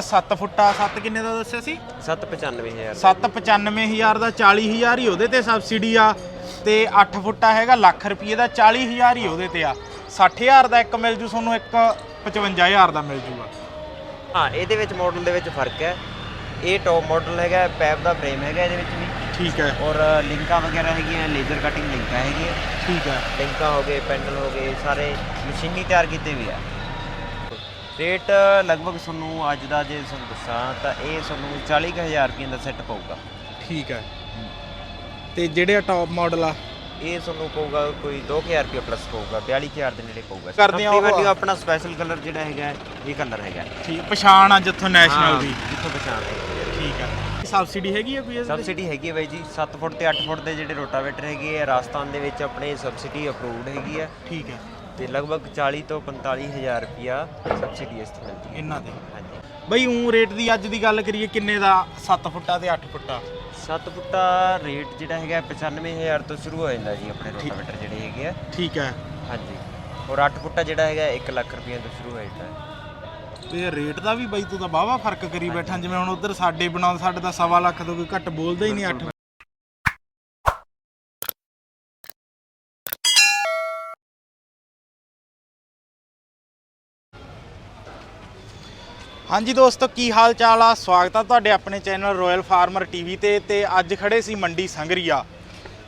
7 ਫੁੱਟਾ 7 ਕਿੰਨੇ ਦਾ ਦੱਸਿਆ ਸੀ? 795000 795000 ਦਾ। 40000 ਹੀ ਉਹਦੇ ਤੇ ਸਬਸਿਡੀ ਆ। ਤੇ 8 ਫੁੱਟਾ ਹੈਗਾ ਲੱਖ ਰੁਪਏ ਦਾ 40000 ਹੀ ਉਹਦੇ ਤੇ ਆ। 60000 ਦਾ ਇੱਕ ਮਿਲ ਜੂ ਤੁਹਾਨੂੰ ਇੱਕ 55000 ਦਾ ਮਿਲ ਜੂਗਾ। ਹਾਂ ਇਹਦੇ ਵਿੱਚ ਮਾਡਲ ਦੇ ਵਿੱਚ ਫ਼ਰਕ ਹੈ। ਇਹ ਟੌਪ ਮਾਡਲ ਹੈਗਾ ਪੈਪ ਦਾ ਫਰੇਮ ਹੈਗਾ ਇਹਦੇ ਵਿੱਚ ਵੀ। ਠੀਕ ਹੈ। ਔਰ ਲਿੰਕਾਂ ਵਗੈਰਾ ਹੈਗੀਆਂ ਲੇਜ਼ਰ ਕਟਿੰਗ ਲਿੰਕਾਂ ਹੈਗੀਆਂ। ਠੀਕ ਹੈ। ਲਿੰਕਾਂ ਹੋ ਗਏ ਪੈਨਲ ਹੋ ਗਏ ਸਾਰੇ ਮਸ਼ੀਨੀ ਤਿਆਰ ਕੀਤੇ ਵੀ ਆ। ਰੇਟ ਲਗਭਗ ਤੁਹਾਨੂੰ ਅੱਜ ਦਾ ਜੇ ਤੁਹਾਨੂੰ ਦੱਸਾਂ ਤਾਂ ਇਹ ਤੁਹਾਨੂੰ 40000 ਰੁਪਏ ਦਾ ਸੈੱਟ ਪਊਗਾ। ਠੀਕ ਹੈ। ਤੇ ਜਿਹੜੇ ਟੌਪ ਮਾਡਲ ਆ? ਇਹ ਤੁਹਾਨੂੰ ਪਊਗਾ ਕੋਈ 2000 ਰੁਪਏ ਪਲੱਸ ਪਊਗਾ 42000 ਦੇ ਨੇੜੇ ਪਊਗਾ। ਕਰਦੇ ਆ ਉਹ- ਆਪਣਾ ਸਪੈਸ਼ਲ ਕਲਰ ਜਿਹੜਾ ਹੈਗਾ ਇਹ ਕਲਰ ਹੈਗਾ ਠੀਕ ਪਛਾਣ ਆ ਜਿੱਥੋਂ ਨੈਸ਼ਨਲ ਦੀ। ਜਿੱਥੋਂ ਪਛਾਣ ਹੈ। ਠੀਕ ਹੈ ਸਬਸਿਡੀ ਹੈਗੀ ਆ ਕੋਈ ਇਹਦੇ? ਸਬਸਿਡੀ ਹੈਗੀ ਹੈ ਬਾਈ ਜੀ 7 ਫੁੱਟ ਤੇ 8 ਫੁੱਟ ਦੇ ਜਿਹੜੇ ਰੋਟਾਵੇਟਰ ਹੈਗੇ ਆ ਰਾਜਸਥਾਨ ਦੇ ਵਿੱਚ ਆਪਣੇ ਸਬਸਿਡੀ ਅਪਰੂਵਡ ਹੈਗੀ ਹੈ ਠੀਕ ਹੈ ਤੇ ਲਗਭਗ 40 ਤੋਂ 45000 ਰੁਪਿਆ ਸਬਸਿਡੀ ਇਸ ਤੇ ਮਿਲਦੀ ਹੈ। ਇਹਨਾਂ ਦੇ ਹਾਂਜੀ। ਬਈ ਉਂ ਰੇਟ ਦੀ ਅੱਜ ਦੀ ਗੱਲ ਕਰੀਏ ਕਿੰਨੇ ਦਾ? 7 ਫੁੱਟਾ ਤੇ 8 ਫੁੱਟਾ? 7 ਫੁੱਟਾ ਰੇਟ ਜਿਹੜਾ ਹੈਗਾ 95000 ਤੋਂ ਸ਼ੁਰੂ ਹੋ ਜਾਂਦਾ ਜੀ ਆਪਣੇ ਰੋਟਾਵੇਟਰ ਜਿਹੜੇ ਹੈਗੇ ਆ। ਠੀਕ ਹੈ। ਹਾਂਜੀ। ਔਰ 8 ਫੁੱਟਾ ਜਿਹੜਾ ਹੈਗਾ 1 ਲੱਖ ਰੁਪਏ ਤੋਂ ਸ਼ੁਰੂ ਹੋ ਜਾਂਦਾ ਹੈ। ਤੇ ਰੇਟ ਦਾ ਵੀ ਬਈ ਤੂੰ ਤਾਂ ਬਾਵਾ ਫ਼ਰਕ ਕਰੀ ਬੈਠਾ ਜਿਵੇਂ ਹੁਣ ਉਧਰ ਸਾਡੇ ਬਣਾਉਂਦੇ ਸਾਡੇ ਤਾਂ ਸਵਾ ਲੱਖ ਤੋਂ ਕੋਈ ਘੱਟ ਬੋਲਦਾ ਹੀ ਨਹੀਂ 8 ਹਾਂਜੀ ਦੋਸਤੋ ਕੀ ਹਾਲ ਚਾਲ ਆ? ਸਵਾਗਤ ਆ ਤੁਹਾਡੇ ਆਪਣੇ ਚੈਨਲ ਰਾਇਲ ਫਾਰਮਰ ਟੀਵੀ ਤੇ ਤੇ ਅੱਜ ਖੜੇ ਸੀ ਮੰਡੀ ਸੰਗਰੀਆ।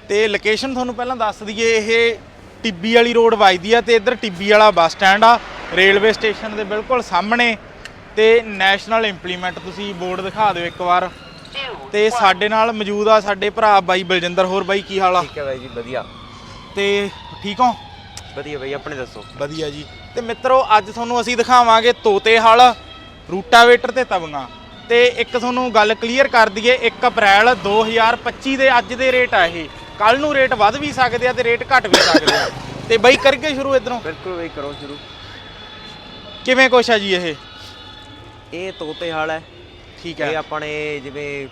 ਤੇ ਲੋਕੇਸ਼ਨ ਤੁਹਾਨੂੰ ਪਹਿਲਾਂ ਦੱਸ ਦਈਏ ਇਹ ਟਿੱਬੀ ਵਾਲੀ ਰੋਡ ਵੱਜਦੀ ਆ ਤੇ ਇੱਧਰ ਟਿੱਬੀ ਵਾਲਾ ਬੱਸ ਸਟੈਂਡ ਆ। ਰੇਲਵੇ ਸਟੇਸ਼ਨ ਦੇ ਬਿਲਕੁਲ ਸਾਹਮਣੇ ਤੇ ਨੈਸ਼ਨਲ ਇੰਪਲੀਮੈਂਟ ਤੁਸੀਂ ਬੋਰਡ ਦਿਖਾ ਦਿਓ ਇੱਕ ਵਾਰ। ਤੇ ਸਾਡੇ ਨਾਲ ਮੌਜੂਦ ਆ ਸਾਡੇ ਭਰਾ ਬਾਈ ਬਲਜਿੰਦਰ ਹੋਰ ਬਾਈ ਕੀ ਹਾਲ ਆ? ਠੀਕ ਹੈ ਬਾਈ ਜੀ ਵਧੀਆ। ਤੇ ਠੀਕ ਹੋ? ਵਧੀਆ ਬਾਈ ਆਪਣੇ ਦੱਸੋ। ਵਧੀਆ ਜੀ। ਤੇ ਮਿੱਤਰੋ ਅੱਜ ਤੁਹਾਨੂੰ ਅਸੀਂ ਦਿਖਾਵਾਂਗੇ ਤੋਤੇ ਹਲ। ਰੂਟਾਵੇਟਰ ਤੇ ਤਵੀਆਂ ਤੇ ਇੱਕ ਤੁਹਾਨੂੰ ਗੱਲ ਕਲੀਅਰ ਕਰ ਦਈਏ 1 ਅਪ੍ਰੈਲ 2025 ਦੇ ਅੱਜ ਦੇ ਰੇਟ ਆ ਇਹ। ਕੱਲ ਨੂੰ ਰੇਟ ਵੱਧ ਵੀ ਸਕਦੇ ਆ ਤੇ ਰੇਟ ਘਟ ਵੀ ਸਕਦੇ ਆ। ਤੇ ਬਾਈ ਕਰਕੇ ਸ਼ੁਰੂ ਇਧਰੋਂ? ਬਿਲਕੁਲ ਬਾਈ ਕਰੋ ਸ਼ੁਰੂ। ਕਿਵੇਂ ਕੁਛ ਆ ਜੀ ਇਹ? ਇਹ ਤੋਤੇ ਹਾਲ ਹੈ। ਠੀਕ ਇਹ ਹੈ ਆਪਣੇ ਜਿਵੇਂ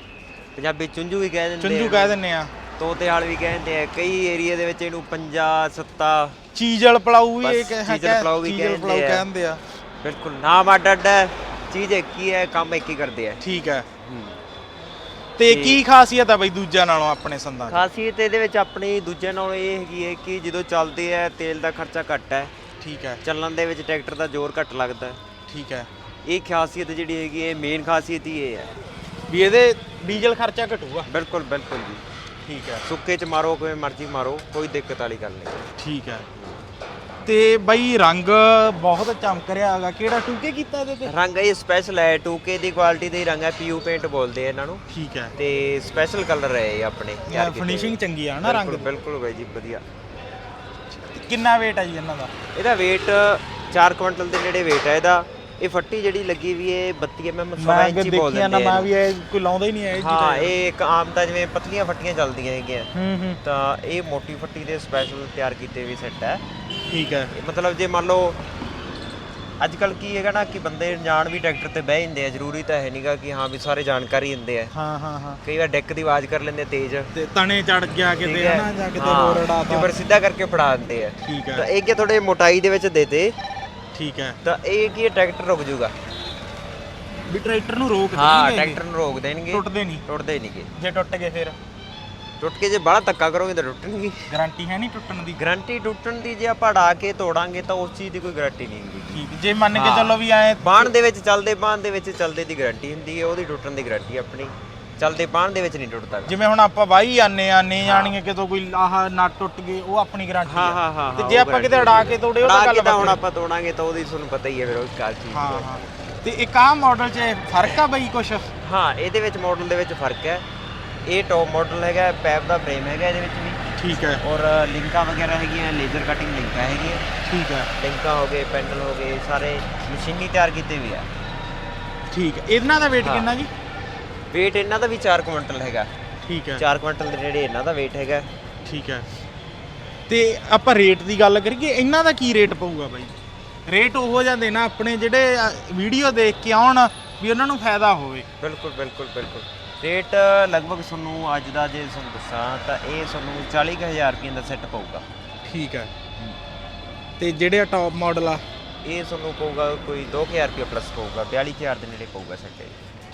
ਪੰਜਾਬੀ ਚੁੰਝੂ ਵੀ ਕਹਿ ਦਿੰਦੇ ਚੁੰਝੂ। ਕਹਿ ਦਿੰਨੇ ਆ। ਤੋਤੇ ਹਾਲ ਵੀ ਕਹਿੰਦੇ ਆ। ਕਈ ਏਰੀਆ ਦੇ ਵਿੱਚ ਇਹਨੂੰ ਪੰਜਾ ਸੱਤਾ ਚੀਜ਼ਲ ਪਲਾਊ ਵੀ ਬਸ ਇਹ ਕਹਿ- ਚੀਜ਼ਲ ਪਲਾਊ ਵੀ ਆ। ਕਹਿੰਦੇ ਆ। ਬਿਲਕੁਲ ਨਾਮ ਅੱਡ ਅੱਡ ਹੈ। ਚੀਜ਼ ਇੱਕ ਹੀ ਹੈ ਕੰਮ ਇੱਕ ਹੀ ਕਰਦੇ ਆ। ਠੀਕ ਹੈ। ਤੇ ਕੀ ਖਾਸੀਅਤ ਆ ਬਾਈ ਦੂਜਿਆਂ ਨਾਲੋਂ ਆਪਣੇ ਸੰਦਾਂ ਖਾਸੀਅਤ ਇਹਦੇ ਵਿੱਚ ਆਪਣੀ ਦੂਜੇ ਨਾਲੋਂ ਇਹ ਹੈਗੀ ਹੈ ਕਿ ਜਦੋਂ ਚੱਲਦੇ ਆ ਤੇਲ ਦਾ ਖਰਚਾ ਘੱਟ ਹੈ। ਠੀਕ ਹੈ। ਚੱਲਣ ਦੇ ਵਿੱਚ ਟਰੈਕਟਰ ਦਾ ਜ਼ੋਰ ਘੱਟ ਲੱਗਦਾ ਹੈ। ਠੀਕ ਹੈ। ਇਹ ਖਾਸੀਅਤ ਜਿਹੜੀ ਹੈਗੀ ਹੈ ਮੇਨ ਖਾਸੀਅਤ ਹੀ ਇਹ ਹੈ। ਵੀ ਇਹਦੇ ਡੀਜ਼ਲ ਖਰਚਾ ਘਟੂਗਾ। ਬਿਲਕੁਲ ਬਿਲਕੁਲ ਜੀ। ਠੀਕ ਹੈ। ਸੁੱਕੇ ਚ ਮਾਰੋ ਕਿਵੇਂ ਮਰਜ਼ੀ ਮਾਰੋ ਕੋਈ ਦਿੱਕਤ ਵਾਲੀ ਗੱਲ ਨਹੀਂ। ਠੀਕ ਹੈ। ਤੇ ਬਈ ਰੰਗ ਬਹੁਤ ਚਮਕ ਰਿਹਾ ਹੈਗਾ। ਕਿਹੜਾ ਟੂਕੇ ਕੀਤਾ ਇਹਦੇ ਤੇ? ਰੰਗ ਇਹ ਸਪੈਸ਼ਲ ਹੈ 2K ਦੀ ਕੁਆਲਿਟੀ ਦੇ ਹੀ ਰੰਗ ਹੈ ਪੀਯੂ ਪੇਂਟ ਬੋਲਦੇ ਆ ਇਹਨਾਂ ਨੂੰ। ਠੀਕ ਹੈ। ਤੇ ਸਪੈਸ਼ਲ ਕਲਰ ਹੈ ਇਹ ਆਪਣੇ ਕੀਤੇ ਫਿਨਿਸ਼ਿੰਗ ਚੰਗੀ ਆ ਨਾ ਰੰਗ ਬਿਲਕੁਲ ਦੀ। ਬਿਲਕੁਲ ਬਾਈ ਜੀ ਵਧੀਆ। ਕਿੰਨਾ weight ਆ ਜੀ ਇਹਨਾਂ ਦਾ? ਇਹਦਾ weight 4 ਕੁਇੰਟਲ ਦੇ ਨੇੜੇ weight ਹੈ ਇਹਦਾ। ਇਹ ਫੱਟੀ ਜਿਹੜੀ ਲੱਗੀ ਵੀ ਹੈ 32 mm 16 ਮੈਂ ਇੰਚੀ ਅੱਗੇ ਬੋਲ ਦੇਖਿਆ ਨਾ ਦਿੰਦੇ ਆ ਮੈਂ ਵੀ ਇਹ ਕੋਈ ਲਾਉਂਦਾ ਹੀ ਨਹੀਂ ਹੈ ਇਹ ਹਾਂ ਇਹ ਇੱਕ ਆਮ ਤਾਂ ਜਿਵੇਂ ਪਤਲੀਆਂ ਫੱਟੀਆਂ ਚੱਲਦੀਆਂ ਹੈਗੀਆਂ। ਹੂੰ ਹੂੰ। ਤਾਂ ਇਹ ਮੋਟੀ ਫੱਟੀ ਦੇ ਸਪੈਸ਼ਲ ਤਿਆਰ ਕੀਤੇ ਵੀ ਸੈੱਟ ਹੈ। ਠੀਕ ਹੈ। ਮਤਲਬ ਜੇ ਮੰਨ ਲਓ ਅੱਜ ਕੱਲ ਕੀ ਹੈਗਾ ਨਾ ਕਿ ਬੰਦੇ ਜਾਣ ਵੀ ਟਰੈਕਟਰ ਤੇ ਬਹਿ ਜਾਂਦੇ ਆ ਜ਼ਰੂਰੀ ਤਾਂ ਹੈ ਨਹੀਂਗਾ ਕਿ ਹਾਂ ਵੀ ਸਾਰੇ ਜਾਣਕਾਰੀ ਹੁੰਦੇ ਆ। ਹਾਂ ਹਾਂ ਹਾਂ। ਕਈ ਵਾਰ ਡੈਕ ਦੀ ਆਵਾਜ਼ ਕਰ ਲੈਂਦੇ ਤੇਜ਼। ਤੇ ਤਣੇ ਚੜ ਗਿਆ ਕਿਤੇ ਹੈ। ਨਾ ਜਾਂ ਕਿਤੇ ਹਾਂ, ਹੋਰ ਤੇ ਉਡਾਤਾ ਫਿਰ ਸਿੱਧਾ ਕਰਕੇ ਫੜਾ ਦਿੰਦੇ ਆ। ਠੀਕ ਤਾਂ ਹੈ ਇਹ ਕਿ ਥੋੜੇ ਮੋਟਾਈ ਦੇ ਵਿੱਚ ਦੇਤੇ ਠੀਕ ਹੈ। ਤਾਂ ਇਹ ਕੀ ਟਰੈਕਟਰ ਰੁਕ ਜਾਊਗਾ ਵੀ ਟਰੈਕਟਰ ਨੂੰ ਰੋਕ ਹਾਂ ਦੇਣਗੇ। ਇਹ? ਟਰੈਕਟਰ ਨੂੰ ਰੋਕ ਦੇਣਗੇ। ਟੁੱਟਦੇ ਨਹੀਂ। ਟੁੱਟਦੇ ਨਹੀਂਗੇ ਜੇ ਟੁੱਟ ਗਏ ਫਿਰ? ਟੁੱਟ ਕੇ ਜੇ ਬੜਾ ਧੱਕਾ ਕਰੋਗੇ ਤਾਂ ਟੁੱਟਣਗੇ ਗਾਰੰਟੀ ਹੈ ਨਹੀਂ ਟੁੱਟਣ ਦੀ? ਗਾਰੰਟੀ ਟੁੱਟਣ ਦੀ ਜੇ ਆਪਾਂ ਢਾ ਕੇ ਤੋੜਾਂਗੇ ਤਾਂ ਉਸ ਚੀਜ਼ ਦੀ ਕੋਈ ਗਾਰੰਟੀ ਨਹੀਂ ਹੁੰਦੀ ਠੀਕ ਜੇ ਮੰਨ ਕੇ। ਚੱਲੋ ਵੀ ਐ ਬਾਣ ਦੇ ਵਿੱਚ ਚੱਲਦੇ ਬਾਣ ਦੇ ਵਿੱਚ ਚੱਲਦੇ ਦੀ ਗਾਰੰਟੀ ਹੁੰਦੀ ਹੈ ਉਹਦੀ ਟੁੱਟਣ ਦੀ ਗਾਰੰਟੀ ਆਪਣੀ। ਚੱਲਦੇ ਬਾਣ ਦੇ ਵਿੱਚ ਨਹੀਂ ਟੁੱਟਦਾ ਜਿਵੇਂ ਹੁਣ ਆਪਾਂ ਵਾਹੀ ਆਨੇ ਆਨੇ ਜਾਣੀਏ ਕਿਤੋਂ ਕੋਈ ਆਹ ਨਟ ਟੁੱਟ ਗਏ ਉਹ ਆਪਣੀ ਗਾਰੰਟੀ ਹਾਂ ਹਾਂ। ਹਾਂ ਤੇ ਜੇ ਆਪਾਂ ਕਿਤੇ ਅੜਾ ਕੇ ਤੋੜੇ ਉਹ ਤਾਂ ਗੱਲ ਕੇ ਤਾਂ ਹੁਣ। ਆਪਾਂ ਤੋੜਾਂਗੇ ਤਾਂ ਉਹਦੀ ਤੁਹਾਨੂੰ ਪਤਾ ਹੀ ਹੈ ਫਿਰ ਉਹ ਕਾਰ ਚੀਜ਼ ਹਾਂ ਤੇ ਇੱਕ ਆਹ ਮਾਡਲ 'ਚ ਫ਼ਰਕ ਆ ਬਈ ਕੁਛ? ਹਾਂ ਇਹਦੇ ਵਿੱਚ ਮਾਡਲ ਦੇ ਵਿੱਚ ਫ਼ਰਕ ਹੈ। ਇਹ ਟੌਪ ਮਾਡਲ ਹੈਗਾ ਪੈਪ ਦਾ ਫਰੇਮ ਹੈਗਾ ਇਹਦੇ ਵਿੱਚ ਵੀ। ਠੀਕ ਹੈ। ਔਰ ਲਿੰਕਾਂ ਵਗੈਰਾ ਹੈਗੀਆਂ ਲੇਜ਼ਰ ਕਟਿੰਗ ਲਿੰਕਾਂ ਹੈਗੀਆਂ। ਠੀਕ ਹੈ। ਲਿੰਕਾਂ ਹੋ ਗਏ ਪੈਨਲ ਹੋ ਗਏ ਸਾਰੇ ਮਸ਼ੀਨੀ ਤਿਆਰ ਕੀਤੇ ਵੀ ਆ। ਠੀਕ ਹੈ। ਇਹਨਾਂ ਦਾ weight ਹਾਂ। ਕਿੰਨਾ ਜੀ? weight ਇਹਨਾਂ ਦਾ ਵੀ 4 ਕੁਇੰਟਲ ਹੈਗਾ। ਠੀਕ ਹੈ। 4 ਕੁਇੰਟਲ ਦੇ ਨੇੜੇ ਇਹਨਾਂ ਦਾ weight ਹੈਗਾ। ਠੀਕ ਹੈ। ਤੇ ਆਪਾਂ ਰੇਟ ਦੀ ਗੱਲ ਕਰੀਏ ਇਹਨਾਂ ਦਾ ਕੀ ਰੇਟ ਪਊਗਾ ਬਾਈ? ਰੇਟ ਉਹ ਜਿਹਾ ਦੇਣਾ ਆਪਣੇ ਜਿਹੜੇ ਵੀਡੀਓ ਦੇਖ ਕੇ ਆਉਣ ਵੀ ਉਹਨਾਂ ਨੂੰ ਫਾਇਦਾ ਹੋਵੇ। ਬਿਲਕੁਲ ਬਿਲਕੁਲ ਬਿਲਕੁਲ। ਰੇਟ ਲਗਭਗ ਤੁਹਾਨੂੰ ਅੱਜ ਦਾ ਜੇ ਤੁਹਾਨੂੰ ਦੱਸਾਂ ਤਾਂ ਇਹ ਤੁਹਾਨੂੰ 40000 ਰੁਪਏ ਦਾ ਸੈੱਟ ਪਊਗਾ। ਠੀਕ ਹੈ। ਤੇ ਜਿਹੜੇ ਟੌਪ ਮਾਡਲ ਆ? ਇਹ ਤੁਹਾਨੂੰ ਪਊਗਾ ਕੋਈ 2000 ਰੁਪਏ ਪਲੱਸ ਪਊਗਾ 42000 ਦੇ ਨੇੜੇ ਪਊਗਾ ਸੈੱਟ ਇਹ।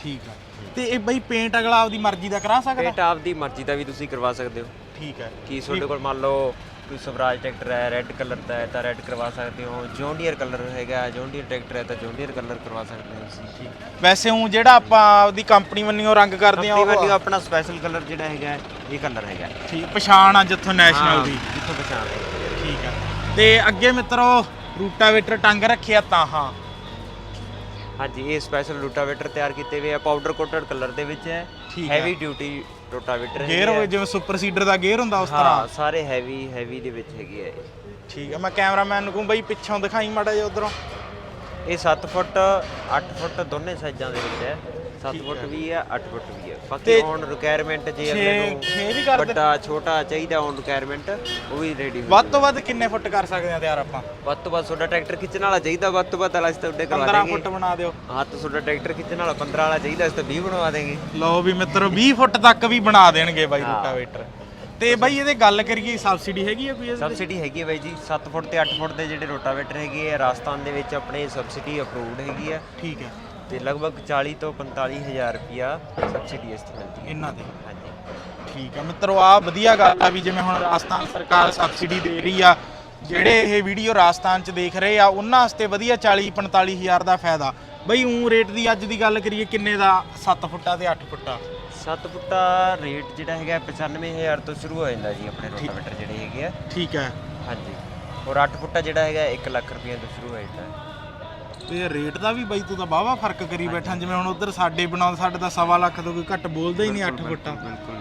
ਠੀਕ ਹੈ ਤੇ ਇਹ ਬਈ ਪੇਂਟ ਅਗਲਾ ਆਪਦੀ ਮਰਜ਼ੀ ਦਾ ਕਰਾ ਸਕਦਾ? ਰੇਟ ਆਪ ਦੀ ਮਰਜ਼ੀ ਦਾ ਵੀ ਤੁਸੀਂ ਕਰਵਾ ਸਕਦੇ ਹੋ। ਠੀਕ ਹੈ। ਕੀ ਤੁਹਾਡੇ ਕੋਲ ਮੰਨ ਲਓ ਕੋਈ ਸਵਰਾਜ ਟਰੈਕਟਰ ਹੈ ਰੈੱਡ ਕਲਰ ਦਾ ਹੈ ਤਾਂ ਰੈੱਡ ਕਰਵਾ ਸਕਦੇ ਹੋ ਜੌਂਡੀਅਰ ਕਲਰ ਹੈਗਾ ਜੌਂਡੀਅਰ ਟਰੈਕਟਰ ਹੈ ਤਾਂ ਜੌਂਡੀਅਰ ਕਲਰ ਕਰਵਾ ਸਕਦੇ ਹੋ ਤੁਸੀਂ। ਵੈਸੇ ਉਹ ਜਿਹੜਾ ਆਪਾਂ ਆਪਦੀ ਕੰਪਨੀ ਵੱਲੋਂ ਰੰਗ ਕਰਦੇ ਆ ਉਹ ਵੱਲੋਂ ਆਪਣਾ ਸਪੈਸ਼ਲ ਕਲਰ ਜਿਹੜਾ ਹੈਗਾ ਇਹ ਕਲਰ ਹੈਗਾ। ਠੀਕ ਪਛਾਣ ਆ ਜਿੱਥੋਂ ਨੈਸ਼ਨਲ ਹਾਂ, ਦੀ। ਜਿੱਥੋਂ ਪਛਾਣ ਹੈ। ਠੀਕ ਹੈ ਤੇ ਅੱਗੇ ਮਿੱਤਰੋ ਰੂਟਾਵੇਟਰ ਟੰਗ ਰੱਖਿਆ ਤਾਂ ਹਾਂ। ਹਾਂਜੀ ਇਹ ਸਪੈਸ਼ਲ ਰੋਟਾਵੇਟਰ ਤਿਆਰ ਕੀਤੇ ਹੋਏ ਆ ਪਾਊਡਰ ਕੋਟਡ ਕਲਰ ਦੇ ਵਿੱਚ ਹੈ ਠੀਕ ਹੈ। ਹੈਵੀ ਡਿਊਟੀ ਰੋਟਾਵੇਟਰ ਗੇਅਰ ਹੋਏ ਜਿਵੇਂ ਸੁਪਰ ਸੀਡਰ ਦਾ ਗੇਅਰ ਹੁੰਦਾ ਉਸ ਤਰ੍ਹਾਂ। ਹਾਂ ਸਾਰੇ ਹੈਵੀ ਹੈਵੀ ਦੇ ਵਿੱਚ ਹੈਗੇ ਆ ਇਹ। ਠੀਕ ਹੈ ਮੈਂ ਕੈਮਰਾਮੈਨ ਨੂੰ ਕਹੂੰ ਬਈ ਪਿੱਛੋਂ ਦਿਖਾਈ ਮਾੜਾ ਜਿਹਾ ਉਧਰੋਂ। ਇਹ 7 ਫੁੱਟ 8 ਫੁੱਟ ਦੋਨੇ ਸਾਈਜ਼ਾਂ ਦੇ ਵਿੱਚ ਹੈ। 7 ਫੁੱਟ ਵੀ ਹੈ 8 ਫੁੱਟ ਵੀ ਹੈ। ਬਾਕੀ ਹੁਣ ਰਿਕੁਆਇਰਮੈਂਟ ਜੇ ਅਗਲੇ ਵੀ ਨੂੰ ਕਰ ਵੱਡਾ ਛੋਟਾ ਚਾਹੀਦਾ ਹੁਣ ਰਿਕੁਆਇਰਮੈਂਟ ਉਹ ਵੀ ਰੈਡੀ ਹੋ ਵੱਧ ਤੋਂ ਵੱਧ ਕਿੰਨੇ ਫੁੱਟ ਕਰ ਸਕਦੇ ਆ ਤਿਆਰ ਆਪਾਂ? ਵੱਧ ਤੋਂ ਵੱਧ ਤੁਹਾਡਾ ਟਰੈਕਟਰ ਖਿੱਚਣ ਵਾਲਾ ਚਾਹੀਦਾ ਵੱਧ ਤੋਂ ਵੱਧ ਵਾਲਾ ਅਸੀਂ ਤੁਹਾਡੇ ਕਰਵਾ 15 ਦੇਂਗੇ ਫੁੱਟ ਬਣਾ ਦਿਓ। ਹਾਂ ਤਾਂ ਤੁਹਾਡਾ ਟਰੈਕਟਰ ਖਿੱਚਣ ਵਾਲਾ 15 ਵਾਲਾ ਚਾਹੀਦਾ ਅਸੀਂ ਤਾਂ 20 ਬਣਵਾ ਦੇਂਗੇ ਲਓ ਵੀ ਮਿੱਤਰੋ 20 ਫੁੱਟ ਤੱਕ ਵੀ ਬਣਾ ਦੇਣਗੇ ਬਾਈ। ਰੂਟਾਵੇਟਰ। ਤੇ ਬਾਈ ਇਹਦੇ ਗੱਲ ਕਰੀਏ ਸਬਸਿਡੀ ਹੈਗੀ ਆ ਕੋਈ ਇਹਦੇ? ਸਬਸਿਡੀ ਹੈਗੀ ਹੈ ਬਾਈ ਜੀ 7 ਫੁੱਟ ਤੇ 8 ਫੁੱਟ ਦੇ ਜਿਹੜੇ ਰੋਟਾਵੇਟਰ ਹੈਗੇ ਆ ਰਾਜਸਥਾਨ ਦੇ ਵਿੱਚ ਆਪਣੇ ਸਬਸਿਡੀ ਅਪਰੂਵਡ ਹੈਗੀ ਆ। ਠੀਕ ਹੈ ਤੇ ਲਗਭਗ 40 ਤੋਂ 45 ਹਜ਼ਾਰ ਰੁਪਿਆ ਸਬਸਿਡੀ ਇਸ ਤੇ ਮਿਲਦੀ ਹੈ। ਇਹਨਾਂ ਦੇ ਹਾਂਜੀ। ਠੀਕ ਆ ਮਿੱਤਰੋ ਆ ਵਧੀਆ ਗੱਲ ਆ ਵੀ ਜਿਵੇਂ ਹੁਣ ਰਾਜਸਥਾਨ ਸਰਕਾਰ ਸਬਸਿਡੀ ਦੇ ਰਹੀ ਆ ਜਿਹੜੇ ਇਹ ਵੀਡੀਓ ਰਾਜਸਥਾਨ ਚ ਦੇਖ ਰਹੇ ਆ ਉਹਨਾਂ ਵਾਸਤੇ ਵਧੀਆ 40 45 ਹਜ਼ਾਰ ਦਾ ਫਾਇਦਾ। ਬਈ ਉਂ ਰੇਟ ਦੀ ਅੱਜ ਦੀ ਗੱਲ ਕਰੀਏ ਕਿੰਨੇ ਦਾ? 7 ਫੁੱਟਾ ਤੇ 8 ਫੁੱਟਾ। 7 ਫੁੱਟਾ ਰੇਟ ਜਿਹੜਾ ਹੈਗਾ 95000 ਤੋਂ ਸ਼ੁਰੂ ਹੋ ਜਾਂਦਾ ਜੀ ਆਪਣੇ ਰੋਟਾਵੇਟਰ ਜਿਹੜੇ ਹੈਗੇ ਆ। ਠੀਕ ਹੈ। ਹਾਂਜੀ। ਔਰ 8 ਫੁੱਟਾ ਜਿਹੜਾ ਹੈਗਾ 1 ਲੱਖ ਰੁਪਏ ਤੋਂ ਸ਼ੁਰੂ ਹੋ ਜਾਂਦਾ ਹੈ। ਤੇ ਰੇਟ ਦਾ ਵੀ ਬਈ ਤੂੰ ਤਾਂ ਬਾਵਾ ਫ਼ਰਕ ਕਰੀ ਬੈਠਾ ਜਿਵੇਂ ਹੁਣ ਉਧਰ ਸਾਡੇ ਬਣਾਉਂਦੇ ਸਾਡੇ ਤਾਂ ਸਵਾ ਲੱਖ ਤੋਂ ਕੋਈ ਘੱਟ ਬੋਲਦਾ ਹੀ ਨਹੀਂ 8 ਫੁੱਟਾ।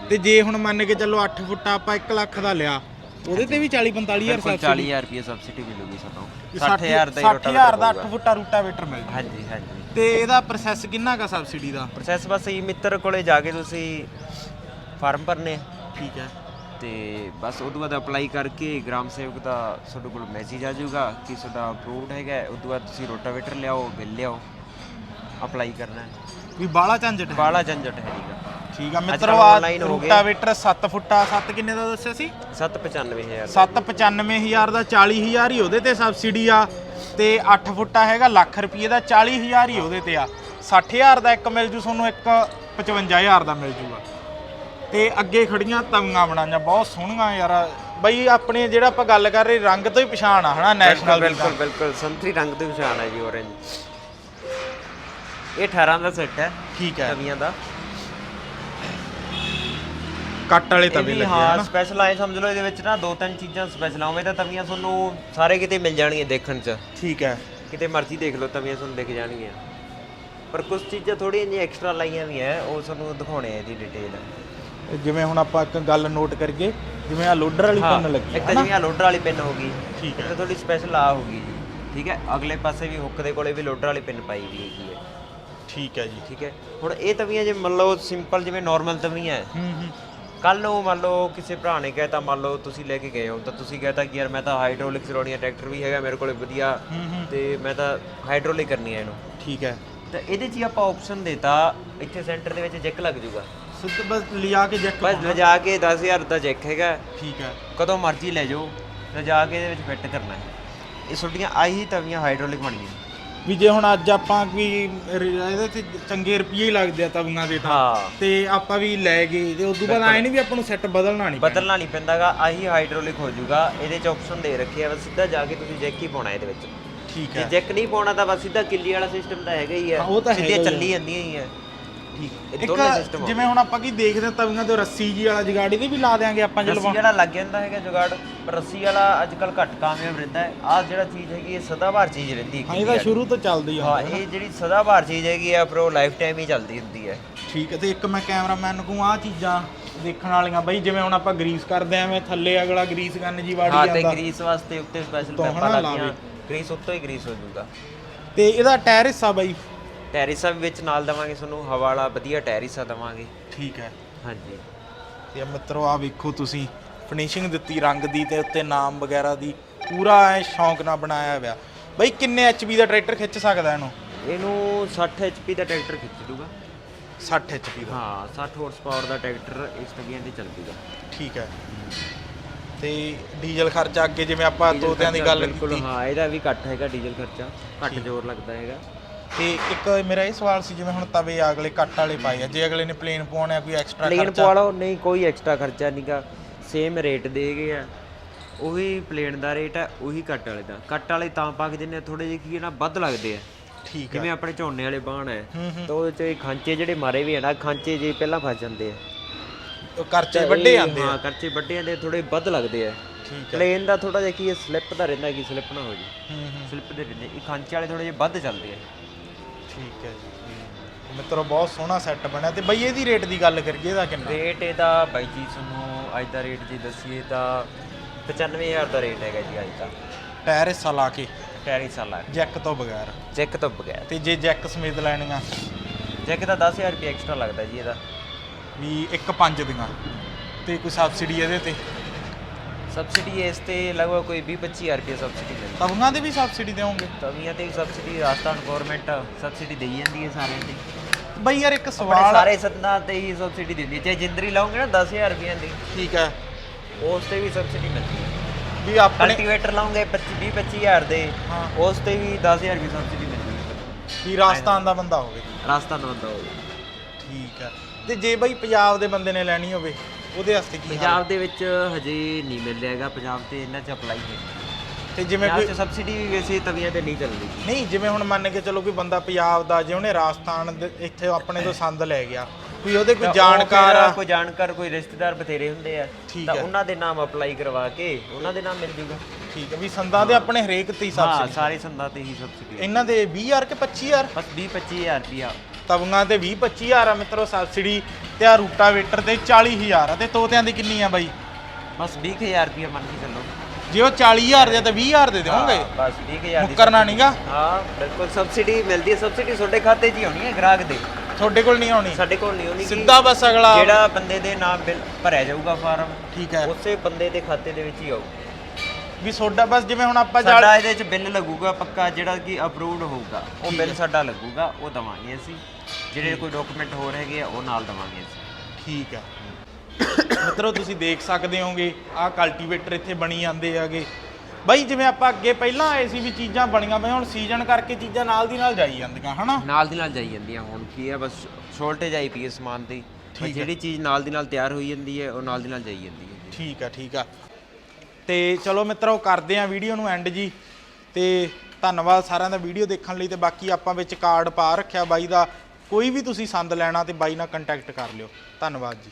ਤੇ ਜੇ ਹੁਣ ਮੰਨ ਕੇ ਚੱਲੋ 8 ਫੁੱਟਾ ਆਪਾਂ 1 ਲੱਖ ਦਾ ਲਿਆ ਉਹਦੇ ਤੇ ਵੀ 40 45 ਹਜ਼ਾਰ ਬਿਲਕੁਲ ਸਬਸਿਡੀ। 40000 ਰੁਪਏ ਸਬਸਿਡੀ ਮਿਲੂਗੀ ਸਾਨੂੰ 60000 60000 ਦਾ ਹੀ 60000 ਦਾ 8 ਰੋਟਾਵੇਟਰ ਫੁੱਟਾ ਰੂਟਾਵੇਟਰ ਮਿਲ ਜੂ ਹਾਂਜੀ ਹਾਂਜੀ। ਤੇ ਇਹਦਾ ਪ੍ਰੋਸੈਸ ਕਿੰਨਾ ਕਾ ਸਬਸਿਡੀ ਦਾ? ਪ੍ਰੋਸੈਸ ਬਸ ਇਹ ਮਿੱਤਰ ਕੋਲੇ ਜਾ ਕੇ ਤੁਸੀਂ ਫਾਰਮ ਭਰਨੇ ਆ। ਠੀਕ ਹੈ। ਤੇ ਬਸ ਉਸ ਤੋਂ ਬਾਅਦ ਅਪਲਾਈ ਕਰਕੇ ਗ੍ਰਾਮ ਸੇਵਕ ਦਾ ਤੁਹਾਡੇ ਕੋਲ ਮੈਸੇਜ ਆ ਜਾਊਗਾ ਕਿ ਤੁਹਾਡਾ ਅਪਰੂਵਡ ਹੈਗਾ ਉਸ ਤੋਂ ਬਾਅਦ ਤੁਸੀਂ ਰੋਟਾਵੇਟਰ ਲਿਆਓ ਬਿੱਲ ਲਿਆਓ। ਅਪਲਾਈ ਕਰਨਾ ਹੈ। ਵੀ ਬਾਲਾ ਝੰਜਟ ਹੈ। ਬਾਲਾ ਝੰਜਟ ਹੈ ਠੀਕ ਆ ਮਿੱਤਰੋ ਆ online ਹੋ ਗਏ। ਰੂਟਾਵੇਟਰ 7 ਫੁੱਟਾ 7 ਕਿੰਨੇ ਦਾ ਦੱਸਿਆ ਸੀ? 795000 795000 ਦਾ 40000 ਹੀ ਉਹਦੇ ਤੇ ਸਬਸਿਡੀ ਆ। ਤੇ 8 ਫੁੱਟਾ ਹੈਗਾ ਲੱਖ ਰੁਪਏ ਦਾ 40000 ਹੀ ਉਹਦੇ ਤੇ ਆ। 60000 ਦਾ ਇੱਕ ਮਿਲ ਜੂ ਤੁਹਾਨੂੰ ਇੱਕ 55000 ਦਾ ਮਿਲ ਜੂਗਾ। ਤੇ ਅੱਗੇ ਖੜੀਆਂ ਤਵੀਆਂ ਬਣਾਈਆਂ ਬਹੁਤ ਸੋਹਣੀਆਂ ਯਾਰ। ਬਈ ਆਪਣੇ ਜਿਹੜਾ ਆਪਾਂ ਗੱਲ ਕਰ ਰਹੇ ਰੰਗ ਤੋਂ ਹੀ ਪਛਾਣ ਆ ਹਨਾ ਨੈਸ਼ਨਲ ਦੀ ਬਿਲਕੁਲ ਬਿਲਕੁਲ ਸੰਤਰੀ ਰੰਗ ਦੇ ਨਿਸ਼ਾਨ ਹੈ ਜੀ orange ਇਹ 18 ਦਾ ਸੈੱਟ ਹੈ ਠੀਕ ਹੈ। ਤਵੀਆਂ ਦਾ। ਕੱਟ ਵਾਲੇ ਤਵੇ ਲੱਗੇ ਹਾਂ ਹਨ। ਸਪੈਸ਼ਲ ਆਏ ਸਮਝ ਲਓ ਇਹਦੇ ਵਿੱਚ ਨਾ ਦੋ ਤਿੰਨ ਚੀਜ਼ਾਂ ਸਪੈਸ਼ਲ ਆਉਂਦੇ ਤਾਂ ਤਵੀਆਂ ਤੁਹਾਨੂੰ ਸਾਰੇ ਕਿਤੇ ਮਿਲ ਜਾਣਗੀਆਂ ਦੇਖਣ 'ਚ। ਠੀਕ ਹੈ। ਕਿਤੇ ਮਰਜ਼ੀ ਦੇਖ ਲਓ ਤਵੀਆਂ ਤੁਹਾਨੂੰ ਦਿਖ ਜਾਣਗੀਆਂ। ਪਰ ਕੁਝ ਚੀਜ਼ਾਂ ਥੋੜੀਆਂ ਜਿਹੀਆਂ ਐਕਸਟਰਾ ਲਾਈਆਂ ਵੀ ਹੈ ਉਹ ਤੁਹਾਨੂੰ ਦਿਖਾਉਣੇ ਆ ਇਹਦੀ ਡਿਟੇਲ ਜਿਵੇਂ ਹੁਣ ਆਪਾਂ ਇੱਕ ਗੱਲ ਨੋਟ ਕਰੀਏ ਜਿਵੇਂ ਆ ਲੋਡਰ ਵਾਲੀ ਪੈਨ ਲੱਗੀ ਇੱਕ ਹੈ ਤਾਂ ਨਾ ਜਿਵੇਂ ਆ ਲੋਡਰ ਵਾਲੀ ਪਿੰਨ ਹੋ ਗਈ ਠੀਕ ਹੈ। ਤੁਹਾਡੀ ਸਪੈਸ਼ਲ ਆ ਹੋਗੀ ਜੀ ਠੀਕ ਹੈ? ਅਗਲੇ ਪਾਸੇ ਵੀ ਹੁੱਕ ਦੇ ਕੋਲੇ ਵੀ ਲੋਡਰ ਵਾਲੀ ਪਿੰਨ ਪਾਈ ਵੀ ਹੈਗੀ ਹੈ। ਠੀਕ ਹੈ ਜੀ। ਠੀਕ ਹੈ? ਹੁਣ ਇਹ ਤਵੀਆਂ ਜੇ ਮੰਨ ਲਓ ਸਿੰਪਲ ਜਿਵੇਂ ਨਾਰਮਲ ਤਵੀਆਂ ਹੈ ਹੂੰ ਹੂੰ। ਕੱਲ ਨੂੰ ਮੰਨ ਲਓ ਕਿਸੇ ਭਰਾ ਨੇ ਕਹਿਤਾ ਮੰਨ ਲਓ ਤੁਸੀਂ ਲੈ ਕੇ ਗਏ ਹੋ ਤਾਂ ਤੁਸੀਂ ਕਹਿਤਾ ਕਿ ਯਾਰ ਮੈਂ ਤਾਂ ਹਾਈਡ੍ਰੋਲਿਕ ਚਲਾਉਣੀ ਹੈ ਟਰੈਕਟਰ ਵੀ ਹੈਗਾ ਮੇਰੇ ਕੋਲੇ ਵਧੀਆ ਤੇ ਮੈਂ ਤਾਂ ਹਾਈਡ੍ਰੋਲਿਕ ਕਰਨੀ ਹੈ ਇਹਨੂੰ। ਠੀਕ ਹੈ। ਤਾਂ ਇਹਦੇ 'ਚ ਹੀ ਆਪਾਂ ਆਪਸ਼ਨ ਦੇਤਾ ਇੱਥੇ ਸੈਂਟਰ ਦੇ ਵਿੱਚ ਜੈਕ ਲੱਗ ਜਾਊਗਾ। ਸਿੱਧ ਬਸ ਲਿਆ ਕੇ ਜੈਕ ਬਸ ਲਿਜਾ ਕੇ 10000 ਦਾ ਜੈਕ ਹੈਗਾ। ਠੀਕ ਹੈ। ਕਦੋਂ ਮਰਜ਼ੀ ਲੈ ਜਾਓ ਲਿਜਾ ਕੇ ਇਹਦੇ ਵਿੱਚ ਫਿੱਟ ਕਰਨਾ। ਹੈ ਇਹ ਛੋਟੀਆਂ ਆਹੀ ਤਵੀਆਂ ਹਾਈਡ੍ਰੋਲਿਕ ਬਣੀਆਂ ਵੀ ਜੇ ਹੁਣ ਅੱਜ ਆਪਾਂ ਰ- ਇਹਦੇ ਤੇ ਚੰਗੇ ਰੁਪਏ ਹੀ ਲੱਗਦੇ ਆ ਤਵੀਆਂ ਦੇ ਤਾਂ। ਹਾਂ। ਤੇ ਆਪਾਂ ਵੀ ਲੈ ਗਏ ਤੇ ਤੋਂ ਬਾਅਦ ਆਏ ਨਹੀਂ ਵੀ ਆਪਾਂ ਨੂੰ ਸੈੱਟ ਬਦਲਣਾ ਨਹੀਂ ਬਦਲਣਾ ਨਹੀਂ ਪੈਂਦਾਗਾ ਆਹੀ ਹਾਈਡ੍ਰੋਲਿਕ ਹੋ ਜਾਊਗਾ ਇਹਦੇ 'ਚ ਆਪਸ਼ਨ ਦੇ ਰੱਖੀ ਹੈ ਬਸ ਸਿੱਧਾ ਜਾ ਕੇ ਤੁਸੀਂ ਜੈਕ ਹੀ ਪਾਉਣਾ ਇਹਦੇ ਵਿੱਚ। ਠੀਕ ਜੇ ਹੈ। ਜੈਕ ਨਹੀਂ ਪਾਉਣਾ ਤਾਂ ਬਸ ਸਿੱਧਾ ਕਿੱਲੀ ਵਾਲਾ ਸਿਸਟਮ ਤਾਂ ਹੈਗਾ ਹੀ ਹੈ ਹਾਂ, ਉਹ ਤਾਂ ਹੈਗਾ ਸਿੱਧੀਆਂ ਹੀ ਹੈ। ਚੱਲੀ ਜਾਂਦੀਆਂ ਹੀ ਹੈ। ਠੀਕ ਇਹ ਦੋਨੇ ਸਿਸਟਮ ਇੱਕ ਜਿਵੇਂ ਹੁਣ ਆਪਾਂ ਕੀ ਦੇਖਦੇ ਹਾਂ ਤਵੀਆਂ ਤੇ ਰੱਸੀ ਜੀ ਵਾਲਾ ਜਗਾੜੀ ਤੇ ਵੀ ਲਾ ਦੇਾਂਗੇ ਆਪਾਂ ਰੱਸੀ ਵਾਲਾ ਲੱਗ ਜਾਂਦਾ ਹੈਗਾ ਜੁਗਾੜ ਪਰ ਰੱਸੀ ਵਾਲਾ ਅੱਜ ਕੱਲ ਘੱਟ ਕਾਮਯਾਬ ਰਹਿੰਦਾ ਹੈ। ਆਹ ਜਿਹੜਾ ਚੀਜ਼ ਹੈਗੀ ਇਹ ਸਦਾਬਹਾਰ ਚੀਜ਼ ਰਹਿੰਦੀ ਹੈ ਹਾਂ ਇਹਦਾ ਸ਼ੁਰੂ ਤੋਂ ਚੱਲਦੀ ਆ। ਹਾਂ ਇਹ ਜਿਹੜੀ ਸਦਾਬਹਾਰ ਚੀਜ਼ ਹੈਗੀ ਆ ਫਿਰ ਉਹ ਲਾਈਫ ਟਾਈਮ ਹੀ ਚੱਲਦੀ ਹੁੰਦੀ ਹੈ। ਠੀਕ ਹੈ ਤੇ ਇੱਕ ਮੈਂ ਕੈਮਰਾਮੈਨ ਨੂੰ ਆਹ ਚੀਜ਼ਾਂ ਦੇਖਣ ਵਾਲੀਆਂ ਬਈ ਜਿਵੇਂ ਹੁਣ ਆਪਾਂ ਗਰੀਸ ਕਰਦੇ ਆਂ ਐਵੇਂ ਥੱਲੇ ਅਗਲਾ ਗਰੀਸ ਕਰਨ ਜੀ ਵਾੜੀ ਹਾਂ ਤੇ ਜਾਂਦਾ। ਗਰੀਸ ਵਾਸਤੇ ਉੱਤੇ ਸਪੈਸ਼ਲ ਤੋਂ ਪੈਪਾਂ ਹਨਾ ਲੱਗੀਆਂ ਲਾਵੇ। ਗਰੀਸ ਉੱਤੋਂ ਹੀ ਗਰੀਸ ਹੋ ਜਾਊਗਾ। ਤੇ ਇਹਦਾ ਟਾਇਰ ਹਿੱਸਾ ਬਈ। ਟੈਰਿਸਾ ਵੀ ਵਿੱਚ ਨਾਲ ਦਵਾਂਗੇ ਤੁਹਾਨੂੰ ਹਵਾ ਵਾਲਾ ਵਧੀਆ ਟੈਰਿਸਾ ਦਵਾਂਗੇ। ਠੀਕ ਹੈ। ਹਾਂਜੀ। ਤੇ ਮਿੱਤਰੋ ਆ ਵੇਖੋ ਤੁਸੀਂ ਫਿਨਿਸ਼ਿੰਗ ਦਿੱਤੀ ਰੰਗ ਦੀ ਤੇ ਉੱਤੇ ਨਾਮ ਵਗੈਰਾ ਦੀ ਪੂਰਾ ਐ ਸ਼ੌਂਕ ਨਾਲ ਬਣਾਇਆ ਹੋਇਆ। ਬਈ ਕਿੰਨੇ ਐਚਪੀ ਦਾ ਟਰੈਕਟਰ ਖਿੱਚ ਸਕਦਾ ਇਹਨੂੰ? ਇਹਨੂੰ 60 HP ਦਾ ਟਰੈਕਟਰ ਖਿੱਚ ਦੂਗਾ। 60 ਐਚਪੀ ਦਾ? ਹਾਂ 60 ਹਾਰਸ ਪਾਵਰ ਦਾ ਟਰੈਕਟਰ ਇਸ ਤਵੀਆਂ ਤੇ ਚੱਲ ਜੂਗਾ ਠੀਕ ਹੈ। ਤੇ ਡੀਜ਼ਲ ਖਰਚਾ ਅੱਗੇ ਜਿਵੇਂ ਆਪਾਂ ਡੀਜ਼ਲ ਤੋਤਿਆਂ ਦੀ ਖਰਚਾ ਗੱਲ ਬਿਲਕੁਲ ਕੀਤੀ। ਹਾਂ ਇਹਦਾ ਵੀ ਘੱਟ ਹੈਗਾ ਡੀਜ਼ਲ ਖਰਚਾ। ਘੱਟ ਜ਼ੋਰ ਲੱਗਦਾ ਹੈਗਾ। ਤੇ ਇੱਕ ਮੇਰਾ ਇਹ ਸਵਾਲ ਸੀ ਜਿਵੇਂ ਹੁਣ ਤਵੇ ਅਗਲੇ ਕੱਟ ਵਾਲੇ ਪਾਏ ਆ ਜੇ ਅਗਲੇ ਨੇ ਪਲੇਨ ਪਵਾਉਣਾ ਕੋਈ ਐਕਸਟਰਾ ਪਲੇਨ ਖਰਚਾ? ਪਵਾ ਲਓ ਨਹੀਂ ਕੋਈ ਐਕਸਟਰਾ ਖਰਚਾ ਨਹੀਂਗਾ ਸੇਮ ਰੇਟ ਦੇ ਗਏ ਆ। ਉਹੀ ਪਲੇਨ ਦਾ ਰੇਟ ਹੈ ਉਹੀ ਕੱਟ ਵਾਲੇ ਦਾ। ਕੱਟ ਵਾਲੇ ਤਾਂ ਪਾ ਕੇ ਆ ਥੋੜੇ ਜਿਹੇ ਕੀ ਹੈ ਨਾ ਵੱਧ ਲੱਗਦੇ ਆ। ਠੀਕ ਆ। ਜਿਵੇਂ ਆਪਣੇ ਝੋਨੇ ਵਾਲੇ ਬਾਣ ਹੈ ਹੂੰ ਹੂੰ। ਤਾਂ ਉਹਦੇ ਚ ਖਾਂਚੇ ਜਿਹੜੇ ਮਾਰੇ ਵੀ ਹੈ ਨਾ ਖਾਂਚੇ ਜੇ ਪਹਿਲਾਂ ਫਸ ਜਾਂਦੇ ਆ। ਉਹ ਖਰਚੇ ਵੱਡੇ ਆਂਦੇ ਆ। ਹਾਂ ਖਰਚੇ ਵੱਡੇ ਆਂਦੇ ਥੋੜੇ ਵੱਧ ਲੱਗਦੇ ਆ। ਠੀਕ ਆ। ਪਲੇਨ ਦਾ ਥੋੜਾ ਜਿਹਾ ਕੀ ਸਲਿੱਪ ਦਾ ਰਹਿੰਦਾ ਕਿ ਸਲਿੱਪ ਨਾ ਹੋ ਜੀ। ਹੂੰ ਹੂੰ। ਸਲਿੱਪ ਦੇ ਰਹਿੰਦੇ ਇਹ ਖਾਂਚੇ ਵਾਲੇ ਥੋੜੇ ਜਿਹੇ ਵੱਧ ਚੱਲਦੇ ਆ। ਠੀਕ ਹੈ ਜੀ ਮਿੱਤਰੋ ਬਹੁਤ ਸੋਹਣਾ ਸੈੱਟ ਬਣਿਆ ਤੇ ਬਈ ਇਹਦੀ ਰੇਟ ਦੀ ਗੱਲ ਕਰੀਏ ਇਹਦਾ ਕਿੰਨਾ? ਰੇਟ ਇਹਦਾ ਬਾਈ ਜੀ ਤੁਹਾਨੂੰ ਅੱਜ ਦਾ ਰੇਟ ਜੇ ਦੱਸੀਏ ਤਾਂ 95000 ਦਾ ਰੇਟ ਹੈਗਾ ਜੀ ਅੱਜ ਦਾ। ਟਾਇਰ ਹਿੱਸਾ ਲਾ ਕੇ। ਟੈਰੀ ਸਾਲਾ ਜੈਕ ਤੋਂ ਬਗੈਰ। ਚੈੱਕ ਤੋਂ ਬਗੈਰ। ਤੇ ਜੇ ਜੈਕ ਸਮੇਤ ਲੈਣੀਆਂ? ਚੈੱਕ ਦਾ 10000 ਰੁਪਏ ਐਕਸਟਰਾ ਲੱਗਦਾ ਜੀ ਇਹਦਾ। ਵੀ ਇੱਕ ਪੰਜ ਦੀਆਂ। ਤੇ ਕੋਈ ਸਬਸਿਡੀ ਇਹਦੇ ਤੇ? ਸਬਸਿਡੀ ਇਸ ਤੇ ਲਗਭਗ ਕੋਈ 20 25000 ਰੁਪਏ ਸਬਸਿਡੀ ਮਿਲਦੀ ਤਵੀਆਂ ਦੇ ਵੀ ਸਬਸਿਡੀ ਦੇਵੋਗੇ? ਤਵੀਆਂ ਤੇ ਸਬਸਿਡੀ ਰਾਜਸਥਾਨ ਗਵਰਨਮੈਂਟ ਸਬਸਿਡੀ ਦੇਈ ਜਾਂਦੀ ਹੈ ਸਾਰਿਆਂ ਤੇ। ਬਈ ਯਾਰ ਇੱਕ ਸਵਾਲ ਸਾਰੇ ਸਦਨਾਂ ਤੇ ਹੀ ਸਬਸਿਡੀ ਦਿੰਦੀ ਹੈ ਚਾਹੇ ਜਿੰਦਰੀ ਲਾਉਂਗੇ ਨਾ 10000 ਰੁਪਏ ਦੀ। ਠੀਕ ਹੈ। ਉਸ ਤੇ ਵੀ ਸਬਸਿਡੀ ਮਿਲਦੀ ਹੈ। ਵੀ ਆਪਣੇ ਕਲਟੀਵੇਟਰ ਲਾਉਂਗੇ 25 20 25000 ਦੇ ਹਾਂ। ਉਸ ਤੇ ਵੀ 10000 ਰੁਪਏ ਸਬਸਿਡੀ ਮਿਲਦੀ ਹੈ। ਵੀ ਰਾਜਸਥਾਨ ਦਾ ਬੰਦਾ ਹੋਵੇ। ਰਾਜਸਥਾਨ ਦਾ ਬੰਦਾ ਹੋਵੇ। ਠੀਕ ਹੈ। ਤੇ ਜੇ ਬਈ ਪੰਜਾਬ ਦੇ ਬੰਦੇ ਨੇ ਲੈਣੀ ਹੋਵੇ ਉਹਦੇ ਵਾਸਤੇ ਕੀ ਹਾਲ? ਪੰਜਾਬ ਦੇ ਵਿੱਚ ਹਜੇ ਨਹੀਂ ਮਿਲ ਰਿਹਾ ਹੈਗਾ ਪੰਜਾਬ ਤੇ ਇਹਨਾਂ 'ਚ ਅਪਲਾਈ ਹੈ। ਤੇ ਜਿਵੇਂ ਪੰਜਾਬ ਕੋਈ 'ਚ ਸਬਸਿਡੀ ਵੀ ਵੈਸੇ ਤਵੀਆਂ ਤੇ ਨਹੀਂ ਚੱਲਦੀ। ਨਹੀਂ ਜਿਵੇਂ ਹੁਣ ਮੰਨ ਕੇ ਚਲੋ ਕੋਈ ਬੰਦਾ ਪੰਜਾਬ ਦਾ ਜੇ ਉਹਨੇ ਰਾਜਸਥਾਨ ਦੇ ਇੱਥੇ ਆਪਣੇ ਤੋਂ ਸੰਦ ਲੈ ਗਿਆ ਕੋਈ ਉਹਦੇ ਕੋਈ ਉਹ ਜਾਣਕਾਰ ਫਿਰ ਆ? ਕੋਈ ਜਾਣਕਾਰ ਕੋਈ ਰਿਸ਼ਤੇਦਾਰ ਬਥੇਰੇ ਹੁੰਦੇ ਆ। ਠੀਕ ਤਾਂ ਹੈ। ਉਹਨਾਂ ਦੇ ਨਾਮ ਅਪਲਾਈ ਕਰਵਾ ਕੇ ਉਹਨਾਂ ਦੇ ਨਾਮ ਮਿਲ ਜੂਗਾ। ਠੀਕ ਹੈ ਵੀ ਸੰਦਾਂ ਦੇ ਆਪਣੇ ਹਰੇਕ ਤੇ ਹੀ ਹਾਂ ਸਬਸਿਡੀ ਸਾਰੇ ਸੰਦਾਂ ਤੇ ਹੀ ਸਬਸਿਡੀ ਇਹਨਾਂ ਦੇ 20000 ਕਿ 25000 ਬਸ 20 25000 ਰੁਪਿਆ ਤਵੀਆਂ ਤੇ 20 25000 ਆ ਮਿੱਤਰੋ ਸਬਸਿਡੀ ਤੇ ਆ ਰੂਟਾਵੇਟਰ ਤੇ 40000 ਆ। ਤੇ ਤੋਤਿਆਂ ਦੀ ਕਿੰਨੀ ਆ ਬਾਈ? ਬਸ 20000 ਰੁਪਿਆ ਮੰਨ ਕੇ ਚੱਲੋ। ਜੇ ਉਹ 40000 ਦੇ ਤਾਂ 20000 ਦੇ ਦੇਵੋਗੇ ਬਸ 20000 ਦੀ ਮੁੱਕਰਨਾ ਨਹੀਂਗਾ ਹਾਂ ਬਿਲਕੁਲ ਸਬਸਿਡੀ ਮਿਲਦੀ ਹੈ ਸਬਸਿਡੀ ਤੁਹਾਡੇ ਖਾਤੇ 'ਚ ਹੀ ਆਉਣੀ ਹੈ ਗ੍ਰਾਹਕ ਦੇ। ਤੁਹਾਡੇ ਕੋਲ ਨਹੀਂ ਆਉਣੀ? ਸਾਡੇ ਕੋਲ ਨਹੀਂ ਆਉਣੀ ਸਿੱਧਾ ਬਸ ਅਗਲਾ ਜਿਹੜਾ ਬੰਦੇ ਦੇ ਨਾਮ ਬਿੱਲ ਭਰਿਆ ਜਾਊਗਾ ਫਾਰਮ ਠੀਕ ਹੈ। ਉਸੇ ਬੰਦੇ ਦੇ ਖਾਤੇ ਦੇ ਵਿੱਚ ਹੀ ਆਊ। ਵੀ ਤੁਹਾਡਾ ਬਸ ਜਿਵੇਂ ਹੁਣ ਆਪਾਂ ਜਾਲ ਸਾਡਾ ਇਹਦੇ 'ਚ ਬਿੱਲ ਲੱਗੂਗਾ ਪੱਕਾ ਜਿਹੜਾ ਕਿ ਅਪਰੂਵਡ ਹੋਊਗਾ। ਉਹ ਬਿੱਲ ਸਾਡਾ ਲੱਗੂਗਾ ਉਹ ਦਵਾਂਗੇ ਅਸੀਂ। ਜਿਹੜੇ ਕੋਈ ਡਾਕੂਮੈਂਟ ਹੋਰ ਹੈਗੇ ਆ ਉਹ ਨਾਲ ਦਵਾਂਗੇ ਅਸੀਂ। ਠੀਕ ਹੈ। ਮਿੱਤਰੋ ਤੁਸੀਂ ਦੇਖ ਸਕਦੇ ਹੋਗੇ ਆਹ ਕਲਟੀਵੇਟਰ ਇੱਥੇ ਬਣੀ ਜਾਂਦੇ ਆਗੇ ਬਾਈ ਜਿਵੇਂ ਆਪਾਂ ਅੱਗੇ ਪਹਿਲਾਂ ਆਏ ਸੀ ਵੀ ਚੀਜ਼ਾਂ ਬਣੀਆਂ ਪਈਆਂ ਹੁਣ ਸੀਜ਼ਨ ਕਰਕੇ ਚੀਜ਼ਾਂ ਨਾਲ ਦੀ ਨਾਲ ਜਾਈ ਜਾਂਦੀਆਂ ਹਨਾ? ਨਾਲ ਦੀ ਨਾਲ ਜਾਈ ਜਾਂਦੀਆਂ ਹੁਣ ਕੀ ਹੈ ਬਸ ਸ਼ੋਰਟੇਜ ਆਈ ਪਈ ਹੈ ਸਮਾਨ ਦੀ। ਠੀਕ ਹੈ। ਜਿਹੜੀ ਚੀਜ਼ ਨਾਲ ਦੀ ਨਾਲ ਤਿਆਰ ਹੋਈ ਜਾਂਦੀ ਹੈ ਉਹ ਨਾਲ ਦੀ ਨਾਲ ਜਾਈ ਜਾਂਦੀ ਹੈ ਠੀਕ ਆ ਠੀਕ ਆ ਤੇ ਚਲੋ ਮਿੱਤਰੋ, ਕਰਦੇ ਆ ਵੀਡੀਓ ਨੂੰ ਐਂਡ ਜੀ। ਤੇ ਧੰਨਵਾਦ ਸਾਰਿਆਂ ਦਾ ਵੀਡੀਓ ਦੇਖਣ ਲਈ ਤੇ ਬਾਕੀ ਆਪਾਂ ਵਿੱਚ ਕਾਰਡ ਪਾ ਰੱਖਿਆ ਬਾਈ ਦਾ। ਕੋਈ ਵੀ ਤੁਸੀਂ ਸੰਦ ਲੈਣਾ ਤੇ ਬਾਈ ਨਾਲ ਕੰਟੈਕਟ ਕਰ ਲਿਓ। ਧੰਨਵਾਦ ਜੀ।